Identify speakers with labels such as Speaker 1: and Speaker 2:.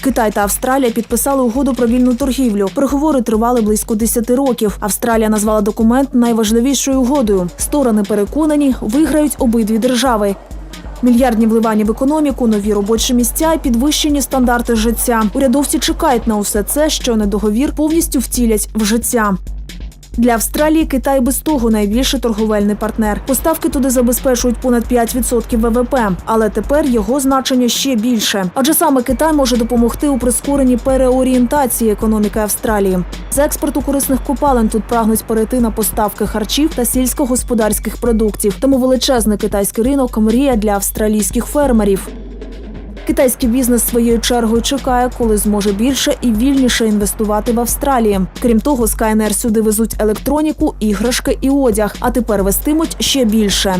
Speaker 1: Китай та Австралія підписали угоду про вільну торгівлю. Переговори тривали близько 10 років. Австралія назвала документ найважливішою угодою. Сторони переконані, виграють обидві держави. Мільярдні вливання в економіку, нові робочі місця і підвищені стандарти життя. Урядовці чекають на усе це, що недоговір повністю втілять в життя. Для Австралії Китай без того найбільший торговельний партнер. Поставки туди забезпечують понад 5% ВВП, але тепер його значення ще більше. Адже саме Китай може допомогти у прискоренні переорієнтації економіки Австралії. З експорту корисних копалин тут прагнуть перейти на поставки харчів та сільськогосподарських продуктів. Тому величезний китайський ринок мрія для австралійських фермерів. Китайський бізнес своєю чергою чекає, коли зможе більше і вільніше інвестувати в Австралії. Крім того, Скайнер сюди везуть електроніку, іграшки і одяг, а тепер вестимуть ще більше.